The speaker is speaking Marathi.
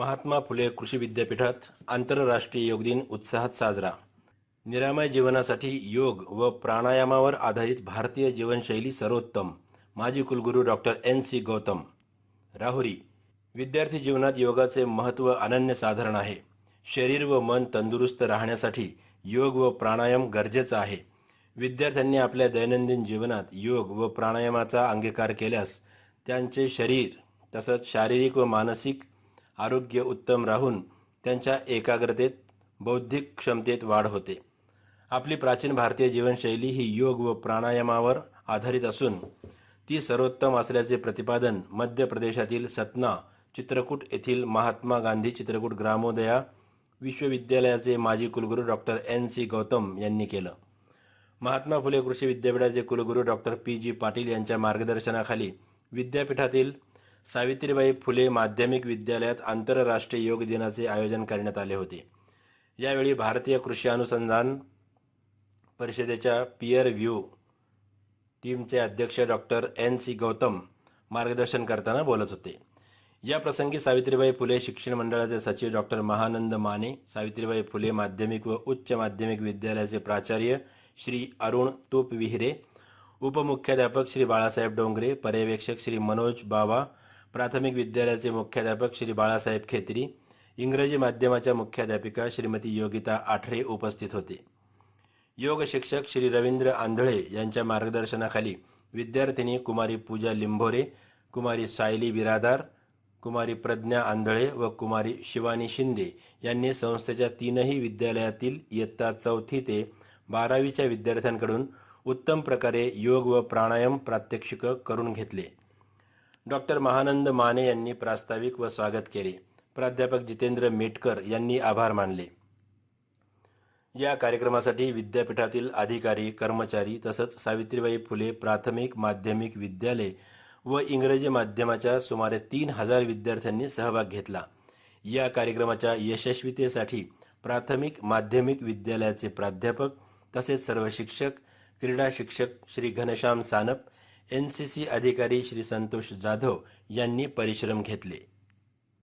महात्मा फुले कृषी विद्यापीठात आंतरराष्ट्रीय योग दिन उत्साहात साजरा. निरामय जीवनासाठी योग व प्राणायामावर आधारित भारतीय जीवनशैली सर्वोत्तम माजी कुलगुरू doctor N C Gautam. Rahuri विद्यार्थी जीवनात योगाचे महत्त्व अनन्यसाधारण आहे. शरीर व मन तंदुरुस्त राहण्यासाठी योग व प्राणायाम गरजेचा आहे. विद्यार्थ्यांनी आपल्या दैनंदिन जीवनात योग व प्राणायामाचा अंगीकार केल्यास त्यांचे शरीर तसंच शारीरिक व मानसिक आरोग्य उत्तम राहून त्यांच्या एकाग्रतेत बौद्धिक क्षमतेत वाढ होते. आपली प्राचीन भारतीय जीवनशैली ही योग व प्राणायामावर आधारित असून ती सर्वोत्तम असल्याचे प्रतिपादन मध्य प्रदेशातील सतना चित्रकूट येथील महात्मा गांधी चित्रकूट ग्रामोदया विश्वविद्यालयाचे माजी कुलगुरू डॉक्टर एन सी गौतम यांनी केलं. महात्मा फुले कृषी विद्यापीठाचे कुलगुरू डॉक्टर पी जी पाटील यांच्या मार्गदर्शनाखाली विद्यापीठातील सावित्रीबाई फुले माध्यमिक विद्यालयात आंतरराष्ट्रीय योग दिनाचे आयोजन करण्यात आले होते. यावेळी भारतीय कृषी अनुसंधान परिषदेच्या पियर व्ह्यू टीमचे अध्यक्ष डॉक्टर एन सी गौतम मार्गदर्शन करताना बोलत होते. या प्रसंगी सावित्रीबाई फुले शिक्षण मंडळाचे सचिव डॉक्टर महानंद माने सावित्रीबाई फुले माध्यमिक व उच्च माध्यमिक विद्यालयाचे प्राचार्य श्री अरुण तूप विहिरे उपमुख्याध्यापक श्री बाळासाहेब डोंगरे पर्यवेक्षक श्री मनोज बावा प्राथमिक विद्यालयाचे मुख्याध्यापक श्री बाळासाहेब खेत्री इंग्रजी माध्यमाच्या मुख्याध्यापिका श्रीमती योगिता आठरे उपस्थित होते. योग शिक्षक श्री रवींद्र आंधळे यांच्या मार्गदर्शनाखाली विद्यार्थिनी कुमारी पूजा लिंभोरे कुमारी सायली बिरादार कुमारी प्रज्ञा आंधळे व कुमारी शिवानी शिंदे यांनी संस्थेच्या तीनही विद्यालयातील इयत्ता चौथी ते बारावीच्या विद्यार्थ्यांकडून उत्तम प्रकारे योग व प्राणायाम प्रात्यक्षिक करून घेतले. डॉक्टर महानंद माने यांनी प्रास्ताविक व स्वागत केले. प्राध्यापक जितेंद्र मेटकर यांनी आभार मानले. या कार्यक्रमासाठी विद्यापीठातील अधिकारी कर्मचारी तसंच सावित्रीबाई फुले प्राथमिक माध्यमिक विद्यालय व इंग्रजी माध्यमाच्या सुमारे तीन हजार विद्यार्थ्यांनी सहभाग घेतला. या कार्यक्रमाच्या यशस्वीतेसाठी प्राथमिक माध्यमिक विद्यालयाचे प्राध्यापक तसेच सर्व शिक्षक क्रीडा शिक्षक Shri Ghanshyam Sanap N C C अधिकारी श्री संतोष जाधव यांनी परिश्रम घेतले.